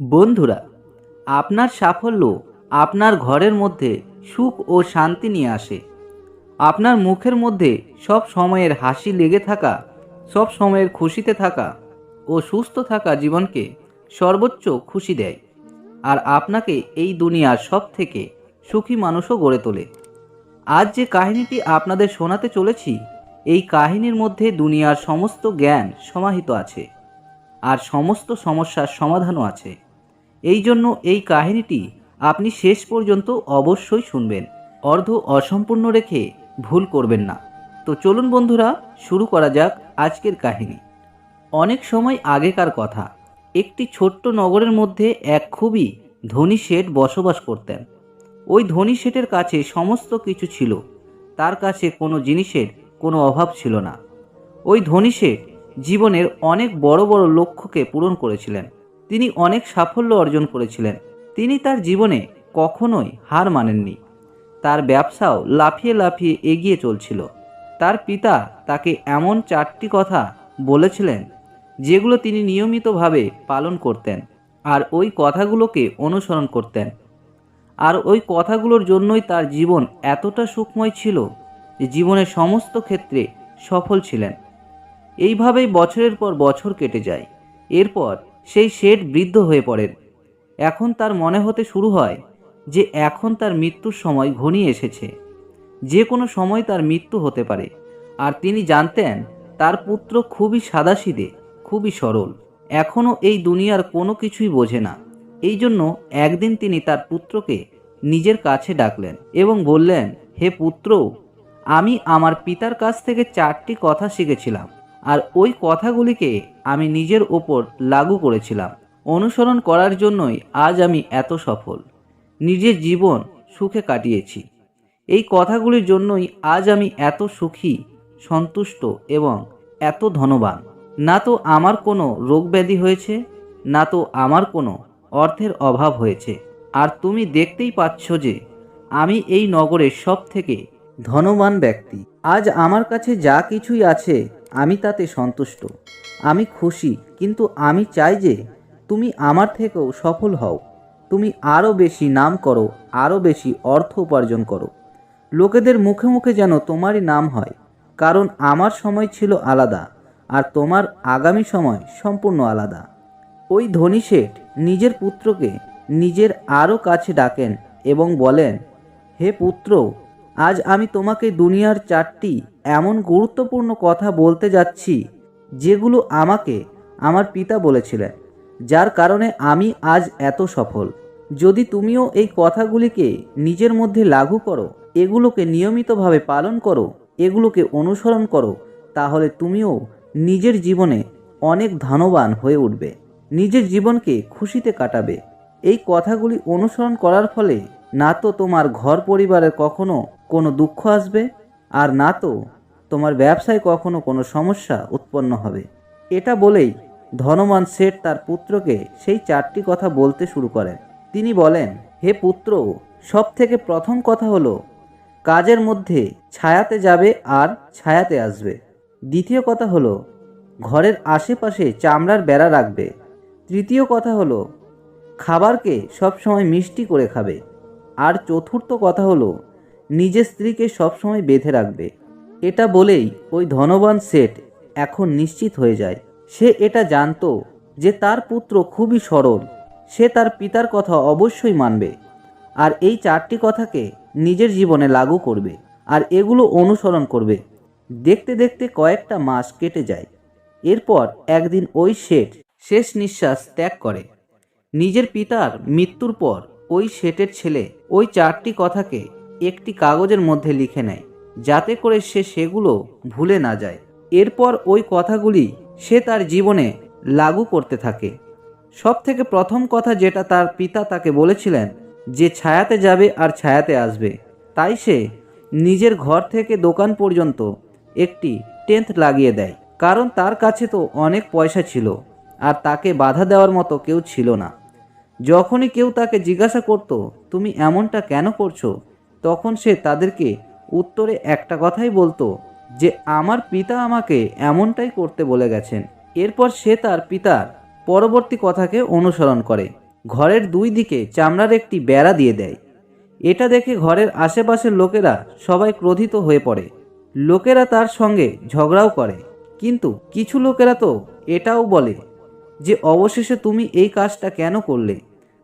বন্ধুরা, আপনার সাফল্য আপনার ঘরের মধ্যে সুখ ও শান্তি নিয়ে আসে। আপনার মুখের মধ্যে সব সময়ের হাসি লেগে থাকা, সব সময়ের খুশিতে থাকা ও সুস্থ থাকা জীবনকে সর্বোচ্চ খুশি দেয় আর আপনাকে এই দুনিয়ার সব থেকে সুখী মানুষও গড়ে তোলে। আজ যে কাহিনীটি আপনাদের শোনাতে চলেছি, এই কাহিনীর মধ্যে দুনিয়ার সমস্ত জ্ঞান সমাহিত আছে আর সমস্ত সমস্যার সমাধানও আছে। এই জন্য এই কাহিনীটি আপনি শেষ পর্যন্ত অবশ্যই শুনবেন। অর্ধ অসম্পূর্ণ রেখে ভুল করবেন না। তো চলুন বন্ধুরা, শুরু করা যাক আজকের কাহিনী। অনেক সময় আগেকার কথা, একটি ছোট্ট নগরের মধ্যে এক খুবই ধনী শেঠ বসবাস করতেন। ওই ধনী শেঠের কাছে সমস্ত কিছু ছিল। তার কাছে কোনো জিনিসের কোনো অভাব ছিল না। ওই ধনী শেঠ জীবনের অনেক বড় বড় লক্ষ্যকে পূরণ করেছিলেন। তিনি অনেক সাফল্য অর্জন করেছিলেন। তিনি তার জীবনে কখনোই হার মানেননি। তার ব্যবসাও লাফিয়ে লাফিয়ে এগিয়ে চলছিল। তার পিতা তাকে এমন চারটি কথা বলেছিলেন, যেগুলো তিনি নিয়মিতভাবে পালন করতেন আর ওই কথাগুলোকে অনুসরণ করতেন। আর ওই কথাগুলোর জন্যই তার জীবন এতটা সুখময় ছিল যে জীবনের সমস্ত ক্ষেত্রে সফল ছিলেন। এইভাবেই বছরের পর বছর কেটে যায়। এরপর সেই শেঠ বৃদ্ধ হয়ে পড়েন। এখন তার মনে হতে শুরু হয় যে এখন তার মৃত্যুর সময় ঘনিয়ে এসেছে। যে কোনো সময় তার মৃত্যু হতে পারে। আর তিনি জানতেন তার পুত্র খুবই সাদাসিদে, খুবই সরল। এখনও এই দুনিয়ার কোনো কিছুই বোঝে না। এই জন্য একদিন তিনি তার পুত্রকে নিজের কাছে ডাকলেন এবং বললেন, হে পুত্র, আমি আমার পিতার কাছ থেকে চারটি কথা শিখেছিলাম। আর ওই কথাগুলিকে আমি নিজের ওপর লাগু করেছিলাম। অনুসরণ করার জন্যই আজ আমি এত সফল। নিজের জীবন সুখে কাটিয়েছি। এই কথাগুলির জন্যই আজ আমি এত সুখী, সন্তুষ্ট এবং এত ধনবান। না তো আমার কোনো রোগ ব্যাধি হয়েছে, না তো আমার কোনো অর্থের অভাব হয়েছে। আর তুমি দেখতেই পাচ্ছ যে আমি এই নগরের সব থেকে ধনবান ব্যক্তি। আজ আমার কাছে যা কিছুই আছে আমি তাতে সন্তুষ্ট। আমি খুশি, কিন্তু আমি চাই যে তুমি আমার থেকেও সফল হও। তুমি আরও বেশি নাম করো, আরও বেশি অর্থ উপার্জন করো। লোকেদের মুখে মুখে যেন তোমারই নাম হয়, কারণ আমার সময় ছিল আলাদা, আর তোমার আগামী সময় সম্পূর্ণ আলাদা। ওই ধনী শেঠ নিজের পুত্রকে নিজের আরও কাছে ডাকেন এবং বলেন, হে পুত্র আজ আমি তোমাকে দুনিয়ার চারটি এমন গুরুত্বপূর্ণ কথা বলতে যাচ্ছি, যেগুলো আমাকে আমার পিতা বলেছিলেন, যার কারণে আমি আজ এত সফল। যদি তুমিও এই কথাগুলিকে নিজের মধ্যে লাগু করো, এগুলোকে নিয়মিতভাবে পালন করো, এগুলোকে অনুসরণ করো, তাহলে তুমিও নিজের জীবনে অনেক ধনবান হয়ে উঠবে, নিজের জীবনকে খুশিতে কাটাবে। এই কথাগুলি অনুসরণ করার ফলে না তো তোমার ঘর পরিবারের কখনো কোনো দুঃখ আসবে? আর না তো, তোমার ব্যবসায় কখনো কোনো সমস্যা উৎপন্ন হবে। এটা বলেই ধনমান শেঠ তার পুত্রকে সেই চারটি কথা বলতে শুরু করেন। তিনি বলেন, হে পুত্র সব থেকে প্রথম কথা হলো, কাজের মধ্যে ছায়াতে যাবে আর ছায়াতে আসবে। দ্বিতীয় কথা হলো, ঘরের আশেপাশে চামড়ার বেড়া রাখবে। তৃতীয় কথা হলো, খাবারকে সবসময় মিষ্টি করে খাবে। আর চতুর্থ কথা হলো নিজের স্ত্রীকে সবসময় বেঁধে রাখবে। এটা বলেই ওই ধনবান সেট এখন নিশ্চিত হয়ে যায়। সে এটা জানতো যে তার পুত্র খুবই সরল, সে তার পিতার কথা অবশ্যই মানবে আর এই চারটি কথাকে নিজের জীবনে লাগু করবে আর এগুলো অনুসরণ করবে। দেখতে দেখতে কয়েকটা মাস কেটে যায়। এরপর একদিন ওই শেঠ শেষ নিঃশ্বাস ত্যাগ করে। নিজের পিতার মৃত্যুর পর ওই শেঠের ছেলে ওই চারটি কথাকে একটি কাগজের মধ্যে লিখে নেয়, যাতে করে সে সেগুলো ভুলে না যায়। এরপর ওই কথাগুলি সে তার জীবনে লাগু করতে থাকে। সব থেকে প্রথম কথা যেটা তার পিতা তাকে বলেছিলেন যে ছায়াতে যাবে আর ছায়াতে আসবে। তাই সে নিজের ঘর থেকে দোকান পর্যন্ত একটি টেন্থ লাগিয়ে দেয়। কারণ তার কাছে তো অনেক পয়সা ছিল, আর তাকে বাধা দেওয়ার মতো কেউ ছিল না। যখনই কেউ তাকে জিজ্ঞাসা করত, তুমি এমনটা কেন করছ? তখন সে তাদেরকে উত্তরে একটা কথাই বলতো যে, আমার পিতা আমাকে এমনটাই করতে বলে গেছেন। এরপর সে তার পিতার পরবর্তী কথাকে অনুসরণ করে। ঘরের দুই দিকে চামড়ার একটি বেড়া দিয়ে দেয়। এটা দেখে ঘরের আশেপাশের লোকেরা সবাই ক্রোধিত হয়ে পড়ে। লোকেরা তার সঙ্গে ঝগড়াও করে। কিন্তু কিছু লোকেরা তো এটাও বলে যে, অবশেষে তুমি এই কাজটা কেন করলে?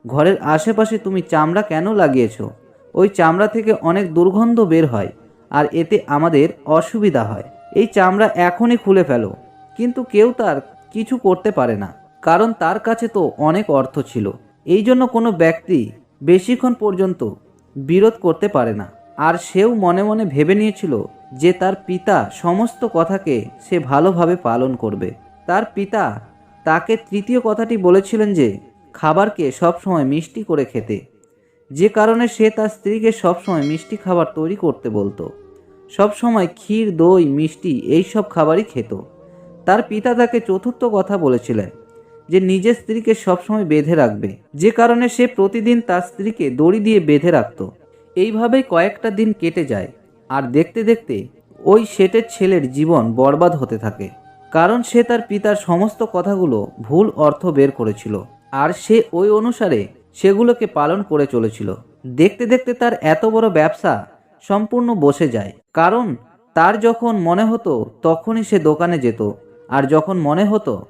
ঘরের আশেপাশে তুমি চামড়া কেন লাগিয়েছো? ওই চামড়া থেকে অনেক দুর্গন্ধ বের হয়, আর এতে আমাদের অসুবিধা হয়। এই চামড়া এখনই খুলে ফেলো। কিন্তু কেউ তার কিছু করতে পারে না, কারণ তার কাছে তো অনেক অর্থ ছিল। এই জন্য কোনো ব্যক্তি বেশিক্ষণ পর্যন্ত বিরোধ করতে পারে না। আর সেও মনে মনে ভেবে নিয়েছিল যে তার পিতা সমস্ত কথাকে সে ভালোভাবে পালন করবে। তার পিতা তাকে তৃতীয় কথাটি বলেছিলেন যে, খাবারকে সবসময় মিষ্টি করে খেতে। যে কারণে সে তার স্ত্রীকে সবসময় মিষ্টি খাবার তৈরি করতে বলতো। সবসময় ক্ষীর, দই, মিষ্টি এই সব খাবারই খেত। তার পিতা তাকে চতুর্থ কথা বলেছিলেন যে নিজের স্ত্রীকে সবসময় বেঁধে রাখবে। যে কারণে সে প্রতিদিন তার স্ত্রীকে দড়ি দিয়ে বেঁধে রাখত। এইভাবেই কয়েকটা দিন কেটে যায় আর দেখতে দেখতে ওই শেটের ছেলের জীবন বরবাদ হতে থাকে। কারণ সে তার পিতার সমস্ত কথাগুলো ভুল অর্থ বের করেছিল। আর সে ওই অনুসারে সেগুলোকে পালন করে চলেছিল। দেখতে দেখতে তার এত বড় ব্যবসা সম্পূর্ণ বসে যায়। কারণ তার যখন মনে হতো তখনই সে দোকানে যেত, আর যখন মনে হতো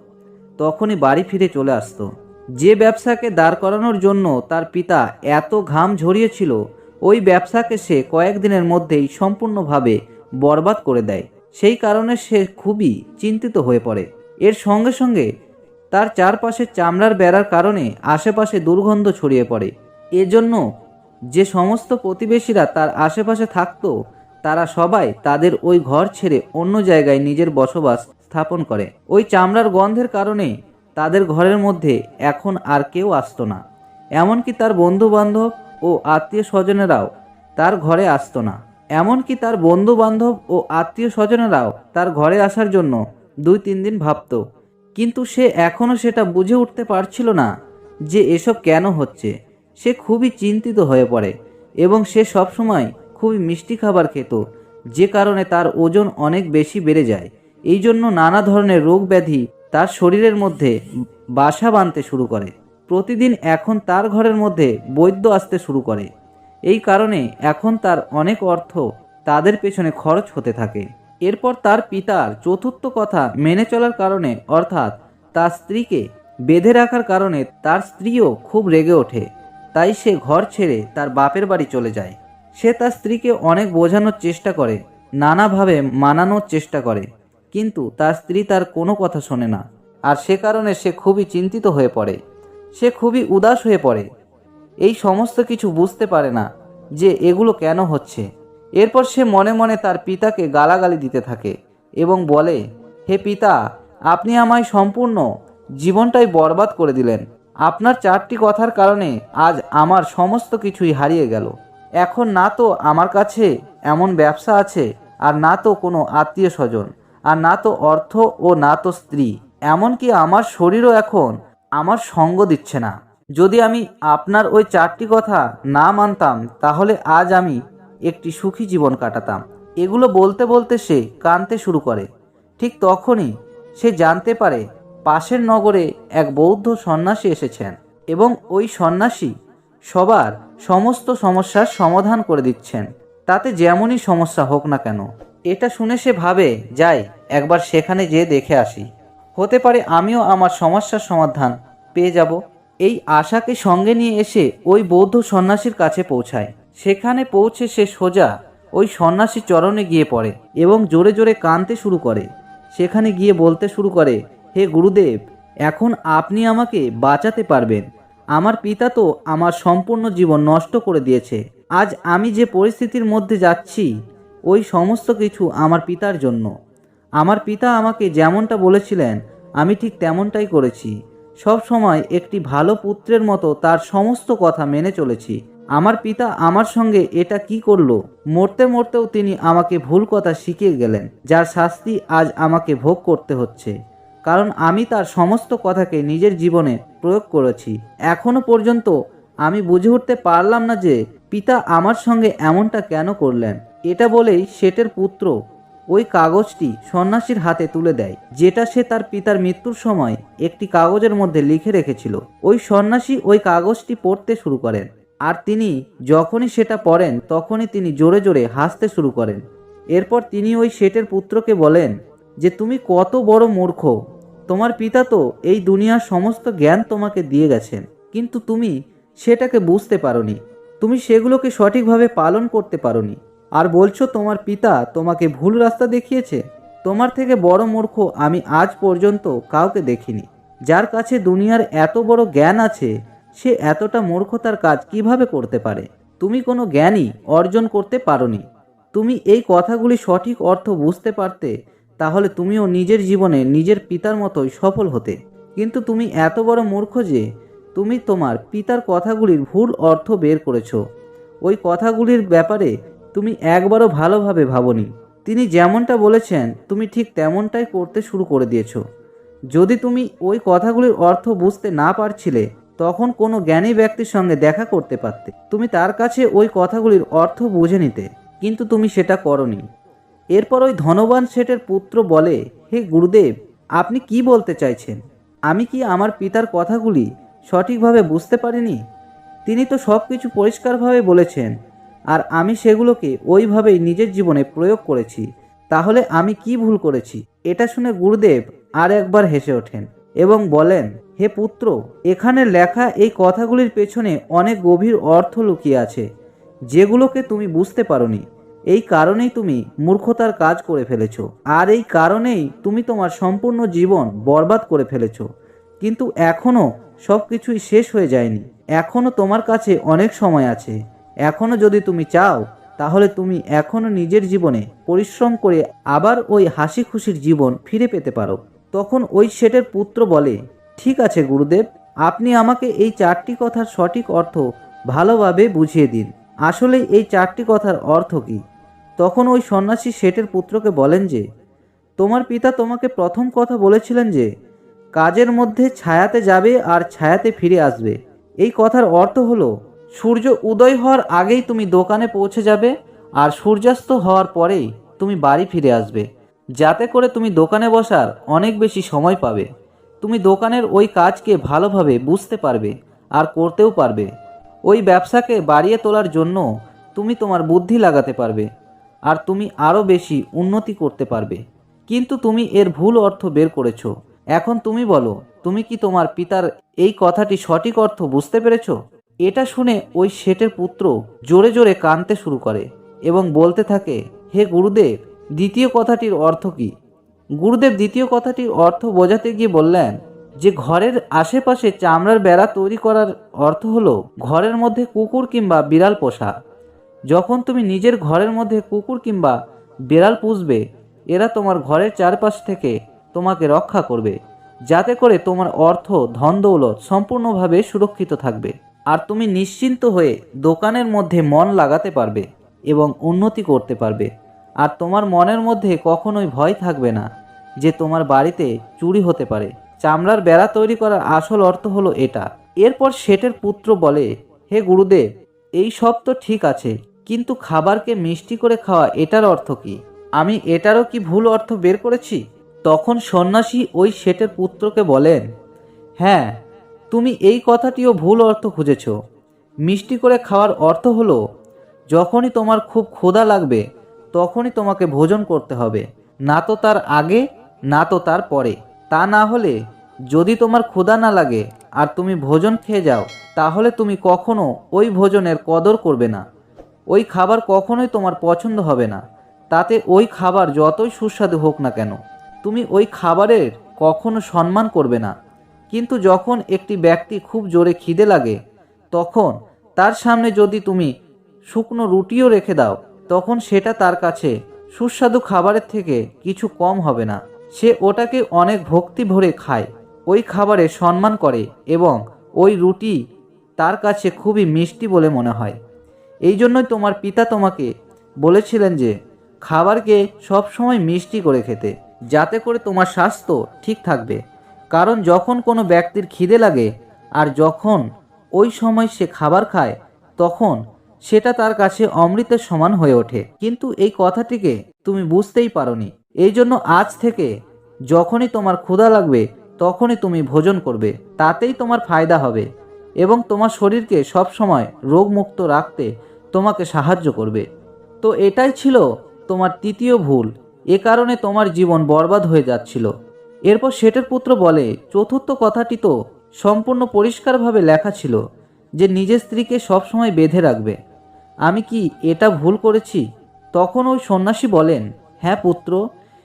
তখনই বাড়ি ফিরে চলে আসতো। যে ব্যবসাকে দাঁড় করানোর জন্য তার পিতা এত ঘাম ঝরিয়েছিল, ওই ব্যবসাকে সে কয়েকদিনের মধ্যেই সম্পূর্ণভাবে বরবাদ করে দেয়। সেই কারণে সে খুবই চিন্তিত হয়ে পড়ে। এর সঙ্গে সঙ্গে তার চারপাশে চামড়ার বেড়ার কারণে আশেপাশে দুর্গন্ধ ছড়িয়ে পড়ে। এজন্য যে সমস্ত প্রতিবেশীরা তার আশেপাশে থাকতো, তারা সবাই তাদের ওই ঘর ছেড়ে অন্য জায়গায় নিজের বসবাস স্থাপন করে। ওই চামড়ার গন্ধের কারণে তাদের ঘরের মধ্যে এখন আর কেউ আসতো না। এমনকি তার বন্ধু বান্ধব ও আত্মীয় স্বজনেরাও তার ঘরে আসতো না। এমনকি তার বন্ধু বান্ধব ও আত্মীয় স্বজনেরাও তার ঘরে আসার জন্য দুই তিন দিন ভাবতো। কিন্তু সে এখনও সেটা বুঝে উঠতে পারছিল না যে এসব কেন হচ্ছে। সে খুবই চিন্তিত হয়ে পড়ে এবং সে সবসময় খুবই মিষ্টি খাবার খেত, যে কারণে তার ওজন অনেক বেশি বেড়ে যায়। এই জন্য নানা ধরনের রোগ ব্যাধি তার শরীরের মধ্যে বাসা বাঁধতে শুরু করে। প্রতিদিন এখন তার ঘরের মধ্যে বৈদ্য আসতে শুরু করে। এই কারণে এখন তার অনেক অর্থ তাদের পেছনে খরচ হতে থাকে। এরপর তার পিতার চতুর্থ কথা মেনে চলার কারণে, অর্থাৎ তার স্ত্রীকে বেঁধে রাখার কারণে তার স্ত্রীও খুব রেগে ওঠে। তাই সে ঘর ছেড়ে তার বাপের বাড়ি চলে যায়। সে তার স্ত্রীকে অনেক বোঝানোর চেষ্টা করে, নানাভাবে মানানোর চেষ্টা করে। কিন্তু তার স্ত্রী তার কোনো কথা শোনে না, আর সে কারণে সে খুবই চিন্তিত হয়ে পড়ে। সে খুবই উদাস হয়ে পড়ে। এই সমস্ত কিছু বুঝতে পারে না যে এগুলো কেন হচ্ছে। এরপর সে মনে মনে তার পিতাকে গালাগালি দিতে থাকে এবং বলে, হে পিতা, আপনি আমায় সম্পূর্ণ জীবনটাই বরবাদ করে দিলেন। আপনার চারটি কথার কারণে আজ আমার সমস্ত কিছুই হারিয়ে গেল। এখন না তো আমার কাছে এমন ব্যবসা আছে, আর না তো কোনো আত্মীয় স্বজন আর না তো অর্থ ও না তো স্ত্রী। এমনকি আমার শরীরও এখন আমার সঙ্গ দিচ্ছে না। যদি আমি আপনার ওই চারটি কথা না মানতাম, তাহলে আজ আমি একটি সুখী জীবন কাটাতাম। এগুলো বলতে বলতে সে কাঁদতে শুরু করে। ঠিক তখনই সে জানতে পারে পাশের নগরে এক বৌদ্ধ সন্ন্যাসী এসেছেন এবং ওই সন্ন্যাসী সবার সমস্ত সমস্যার সমাধান করে দিচ্ছেন। তাতে যেমনই সমস্যা হোক না কেন, এটা শুনে সে ভাবে, যাই, একবার সেখানে যেয়ে দেখে আসি। হতে পারে আমিও আমার সমস্যার সমাধান পেয়ে যাব। এই আশাকে সঙ্গে নিয়ে এসে ওই বৌদ্ধ সন্ন্যাসীর কাছে পৌঁছায়। সেখানে পৌঁছে সে সোজা ওই সন্ন্যাসীর চরণে গিয়ে পড়ে এবং জোরে জোরে কাঁদতে শুরু করে। সেখানে গিয়ে বলতে শুরু করে, হে গুরুদেব, এখন আপনি আমাকে বাঁচাতে পারবেন। আমার পিতা তো আমার সম্পূর্ণ জীবন নষ্ট করে দিয়েছে। আজ আমি যে পরিস্থিতির মধ্যে যাচ্ছি, ওই সমস্ত কিছু আমার পিতার জন্য। আমার পিতা আমাকে যেমনটা বলেছিলেন, আমি ঠিক তেমনটাই করেছি। সব সময় একটি ভালো পুত্রের মতো তার সমস্ত কথা মেনে চলেছি। আমার পিতা আমার সঙ্গে এটা কি করল? মরতে মরতেও তিনি আমাকে ভুল কথা শিখিয়ে গেলেন, যার শাস্তি আজ আমাকে ভোগ করতে হচ্ছে। কারণ আমি তার সমস্ত কথাকে নিজের জীবনে প্রয়োগ করেছি। এখনও পর্যন্ত আমি বুঝে উঠতে পারলাম না যে পিতা আমার সঙ্গে এমনটা কেন করলেন। এটা বলেই শেটের পুত্র ওই কাগজটি সন্ন্যাসীর হাতে তুলে দেয়, যেটা সে তার পিতার মৃত্যুর সময় একটি কাগজের মধ্যে লিখে রেখেছিল। ওই সন্ন্যাসী ওই কাগজটি পড়তে শুরু করেন। আর তিনি যখনই সেটা পড়েন, তখনই তিনি জোরে জোরে হাসতে শুরু করেন। এরপর তিনি ওই শেঠের পুত্রকে বলেন যে, তুমি কত বড় মূর্খ। তোমার পিতা তো এই দুনিয়ার সমস্ত জ্ঞান তোমাকে দিয়ে গেছেন, কিন্তু তুমি সেটাকে বুঝতে পারোনি। তুমি সেগুলোকে সঠিকভাবে পালন করতে পারোনি। আর বলছো, তোমার পিতা তোমাকে ভুল রাস্তা দেখিয়েছে? তোমার থেকে বড় মূর্খ আমি আজ পর্যন্ত কাউকে দেখিনি। যার কাছে দুনিয়ার এত বড় জ্ঞান আছে সে এতটা মূর্খতার কাজ কীভাবে করতে পারে? তুমি কোনো জ্ঞানই অর্জন করতে পারোনি। তুমি এই কথাগুলি সঠিক অর্থ বুঝতে পারতে, তাহলে তুমিও নিজের জীবনে নিজের পিতার মতোই সফল হতে। কিন্তু তুমি এত বড় মূর্খ যে, তুমি তোমার পিতার কথাগুলির ভুল অর্থ বের করেছ। ওই কথাগুলির ব্যাপারে তুমি একবারও ভালোভাবে ভাবনি। তিনি যেমনটা বলেছেন, তুমি ঠিক তেমনটাই করতে শুরু করে দিয়েছ। যদি তুমি ওই কথাগুলির অর্থ বুঝতে না পারছিলে তখন কোনো জ্ঞানী ব্যক্তির সঙ্গে দেখা করতে পারতে। তুমি তার কাছে ওই কথাগুলির অর্থ বুঝে নিতে, কিন্তু তুমি সেটা করনি। এরপর ওই ধনবান শেঠের পুত্র বলে, হে গুরুদেব, আপনি কি বলতে চাইছেন? আমি কি আমার পিতার কথাগুলি সঠিকভাবে বুঝতে পারিনি? তিনি তো সব কিছু পরিষ্কারভাবে বলেছেন, আর আমি সেগুলোকে ওইভাবেই নিজের জীবনে প্রয়োগ করেছি। তাহলে আমি কি ভুল করেছি? এটা শুনে গুরুদেব আর একবার হেসে ওঠেন এবং বলেন হে পুত্র, এখানে লেখা এই কথাগুলির পেছনে অনেক গভীর অর্থ লুকিয়ে আছে, যেগুলোকে তুমি বুঝতে পারোনি। এই কারণেই তুমি মূর্খতার কাজ করে ফেলেছ, আর এই কারণেই তুমি তোমার সম্পূর্ণ জীবন বরবাদ করে ফেলেছ। কিন্তু এখনও সব কিছুই শেষ হয়ে যায়নি। এখনও তোমার কাছে অনেক সময় আছে। এখনও যদি তুমি চাও, তাহলে তুমি এখনও নিজের জীবনে পরিশ্রম করে আবার ওই হাসি খুশির জীবন ফিরে পেতে পারো। তখন ওই শেঠের পুত্র বলে ঠিক আছে, গুরুদেব। আপনি আমাকে এই চারটি কথার সঠিক অর্থ ভালোভাবে বুঝিয়ে দিন। আসলে এই চারটি কথার অর্থ কী? তখন ওই সন্ন্যাসী শেঠের পুত্রকে বলেন যে, তোমার পিতা তোমাকে প্রথম কথা বলেছিলেন যে, কাজের মধ্যে ছায়াতে যাবে আর ছায়াতে ফিরে আসবে। এই কথার অর্থ হলো, সূর্য উদয় হওয়ার আগেই তুমি দোকানে পৌঁছে যাবে আর সূর্যাস্ত হওয়ার পরেই তুমি বাড়ি ফিরে আসবে। যাতে করে তুমি দোকানে বসার অনেক বেশি সময় পাবে। তুমি দোকানের ওই কাজকে ভালোভাবে বুঝতে পারবে আর করতেও পারবে। ওই ব্যবসাকে বাড়িয়ে তোলার জন্য তুমি তোমার বুদ্ধি লাগাতে পারবে আর তুমি আরও বেশি উন্নতি করতে পারবে। কিন্তু তুমি এর ভুল অর্থ বের করেছ। এখন তুমি বলো, তুমি কি তোমার পিতার এই কথাটি সঠিক অর্থ বুঝতে পেরেছ? এটা শুনে ওই শেঠের পুত্র জোরে জোরে কাঁদতে শুরু করে এবং বলতে থাকে, হে গুরুদেব, দ্বিতীয় কথাটির অর্থ কি? গুরুদেব দ্বিতীয় কথাটির অর্থ বোঝাতে গিয়ে বললেন, যে ঘরের আশেপাশে চামড়ার বেড়া তৈরি করার অর্থ হলো ঘরের মধ্যে কুকুর কিংবা বিড়াল পোষা। যখন তুমি নিজের ঘরের মধ্যে কুকুর কিংবা বিড়াল পুষবে, এরা তোমার ঘরের চারপাশ থেকে তোমাকে রক্ষা করবে, যাতে করে তোমার অর্থ, ধন, দৌলত সম্পূর্ণভাবে সুরক্ষিত থাকবে। আর তুমি নিশ্চিন্ত হয়ে দোকানের মধ্যে মন লাগাতে পারবে এবং উন্নতি করতে পারবে। আর তোমার মনের মধ্যে কখনোই ভয় থাকবে না। যে তোমার বাড়িতে চুরি হতে পারে। চামড়ার বেড়া তৈরি করার আসল অর্থ হলো এটা। এরপর শেঠের পুত্র বলে, হে গুরুদেব, এই সব তো ঠিক আছে, কিন্তু খাবারকে মিষ্টি করে খাওয়া এটার অর্থ কি? আমি এটারও কি ভুল অর্থ বের করেছি? তখন সন্ন্যাসী ওই শেঠের পুত্রকে বলেন হ্যাঁ তুমি এই কথাটিও ভুল অর্থ খুঁজেছ। মিষ্টি করে খাওয়ার অর্থ হলো, যখনই তোমার খুব ক্ষুধা লাগবে, তখনই তোমাকে ভোজন করতে হবে। না তো তার আগে না তো তার পরে। তা না হলে যদি তোমার ক্ষুধা না লাগে আর তুমি ভোজন খেয়ে যাও, তাহলে তুমি কখনো ওই ভোজনের কদর করবে না। ওই খাবার কখনোই তোমার পছন্দ হবে না। তাতে ওই খাবার যতই সুস্বাদু হোক না কেন, তুমি ওই খাবারের কখনো সম্মান করবে না। কিন্তু যখন একটি ব্যক্তি খুব জোরে খিদে লাগে, তখন তার সামনে যদি তুমি শুকনো রুটিও রেখে দাও, তখন সেটা তার কাছে সুস্বাদু খাবারের থেকে কিছু কম হবে না। সে ওটাকে অনেক ভক্তি ভরে খায়। ওই খাবারে সম্মান করে এবং ওই রুটি তার কাছে খুবই মিষ্টি বলে মনে হয়। এই জন্যই তোমার পিতা তোমাকে বলেছিলেন যে, খাবারকে সবসময় মিষ্টি করে খেতে, যাতে করে তোমার স্বাস্থ্য ঠিক থাকবে। কারণ যখন কোনো ব্যক্তির খিদে লাগে আর যখন ওই সময় সে খাবার খায়, তখন সেটা তার কাছে অমৃতের সমান হয়ে ওঠে। কিন্তু এই কথাটিকে তুমি বুঝতেই পারোনি। এই জন্য আজ থেকে যখনই তোমার ক্ষুধা লাগবে, তখনই তুমি ভোজন করবে, তাতেই তোমার ফায়দা হবে এবং তোমার শরীরকে সবসময় রোগমুক্ত রাখতে তোমাকে সাহায্য করবে। তো এটাই ছিল তোমার তৃতীয় ভুল, এ কারণে তোমার জীবন বরবাদ হয়ে যাচ্ছিল। এরপর শেটের পুত্র বলে, চতুর্থ কথাটি তো সম্পূর্ণ পরিষ্কারভাবে লেখা ছিল যে নিজের স্ত্রীকে সবসময় বেঁধে রাখবে। আমি কি এটা ভুল করেছি? তখন ওই সন্ন্যাসী বলেন হ্যাঁ পুত্র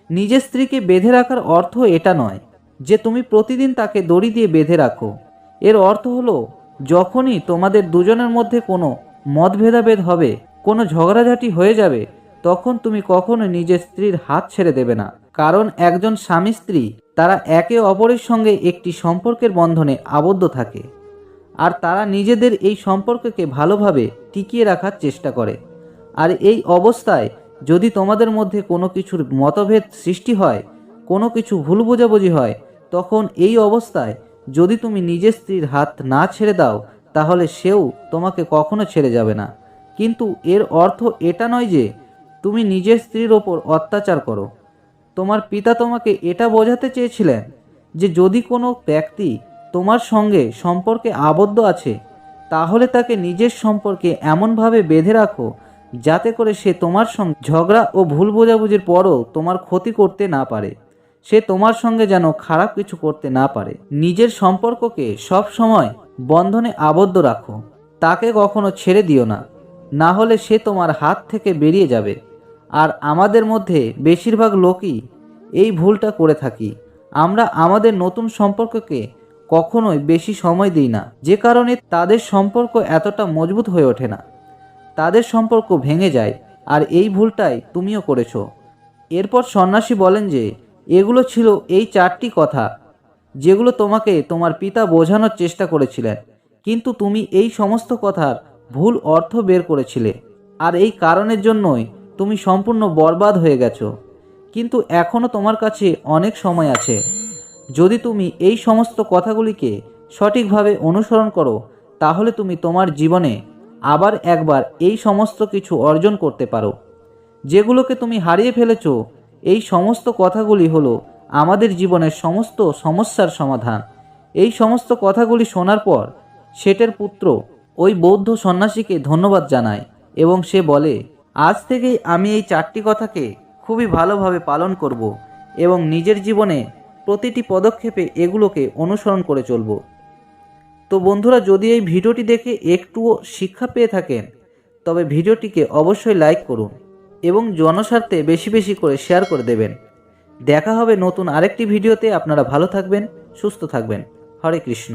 নিজের স্ত্রীকে বেঁধে রাখার অর্থ এটা নয় যে তুমি প্রতিদিন তাকে দড়ি দিয়ে বেঁধে রাখো। এর অর্থ হলো, যখনই তোমাদের দুজনের মধ্যে কোনো মতভেদাভেদ হবে, কোনো ঝগড়াঝাটি হয়ে যাবে, তখন তুমি কখনো নিজের স্ত্রীর হাত ছেড়ে দেবে না। কারণ একজন স্বামী স্ত্রী, তারা একে অপরের সঙ্গে একটি সম্পর্কের বন্ধনে আবদ্ধ থাকে, আর তারা নিজেদের এই সম্পর্ককে ভালোভাবে টিকিয়ে রাখার চেষ্টা করে। আর এই অবস্থায় যদি তোমাদের মধ্যে কোনো কিছুর মতভেদ সৃষ্টি হয়, কোনো কিছু ভুল বোঝাবুঝি হয়, তখন এই অবস্থায় যদি তুমি নিজের স্ত্রীর হাত না ছেড়ে দাও, তাহলে সেও তোমাকে কখনো ছেড়ে যাবে না। কিন্তু এর অর্থ এটা নয় যে তুমি নিজের স্ত্রীর ওপর অত্যাচার করো। তোমার পিতা তোমাকে এটা বোঝাতে চেয়েছিলেন যে যদি কোনো ব্যক্তি তোমার সঙ্গে সম্পর্কে আবদ্ধ আছে, তাহলে তাকে নিজের সম্পর্কে এমনভাবে বেঁধে রাখো যাতে করে সে তোমার সঙ্গে ঝগড়া ও ভুল বোঝাবুঝির পরও তোমার ক্ষতি করতে না পারে। সে তোমার সঙ্গে যেন খারাপ কিছু করতে না পারে। নিজের সম্পর্ককে সব সময় বন্ধনে আবদ্ধ রাখো। তাকে কখনো ছেড়ে দিও না। না হলে সে তোমার হাত থেকে বেরিয়ে যাবে। আর আমাদের মধ্যে বেশিরভাগ লোকই এই ভুলটা করে থাকি। আমরা আমাদের নতুন সম্পর্ককে কখনোই বেশি সময় দিই না। যে কারণে তাদের সম্পর্ক এতটা মজবুত হয়ে ওঠে না। তাদের সম্পর্ক ভেঙে যায়, আর এই ভুলটাই তুমিও করেছ। এরপর সন্ন্যাসী বলেন যে, এগুলো ছিল এই চারটি কথা, যেগুলো তোমাকে তোমার পিতা বোঝানোর চেষ্টা করেছিলেন। কিন্তু তুমি এই সমস্ত কথার ভুল অর্থ বের করেছিলে, আর এই কারণের জন্যই তুমি সম্পূর্ণ বরবাদ হয়ে গেছো। কিন্তু এখনও তোমার কাছে অনেক সময় আছে। যদি তুমি এই সমস্ত কথাগুলিকে সঠিকভাবে অনুসরণ করো, তাহলে তুমি তোমার জীবনে আবার একবার এই সমস্ত কিছু অর্জন করতে পারো। যেগুলোকে তুমি হারিয়ে ফেলেছ, এই সমস্ত কথাগুলি হলো আমাদের জীবনের সমস্ত সমস্যার সমাধান। এই সমস্ত কথাগুলি শোনার পর শেটের পুত্র ওই বৌদ্ধ সন্ন্যাসীকে ধন্যবাদ জানায় এবং সে বলে, আজ থেকেই আমি এই চারটি কথাকে খুবই ভালোভাবে পালন করব এবং নিজের জীবনে প্রতিটি পদক্ষেপে এগুলোকে অনুসরণ করে চলব। তো বন্ধুরা, যদি এই ভিডিওটি দেখে একটুও শিক্ষা পেয়ে থাকেন, তবে ভিডিওটিকে অবশ্যই লাইক করুন এবং জনস্বার্থে বেশি বেশি করে শেয়ার করে দেবেন। দেখা হবে নতুন আরেকটি ভিডিওতে। আপনারা ভালো থাকবেন, সুস্থ থাকবেন। হরে কৃষ্ণ।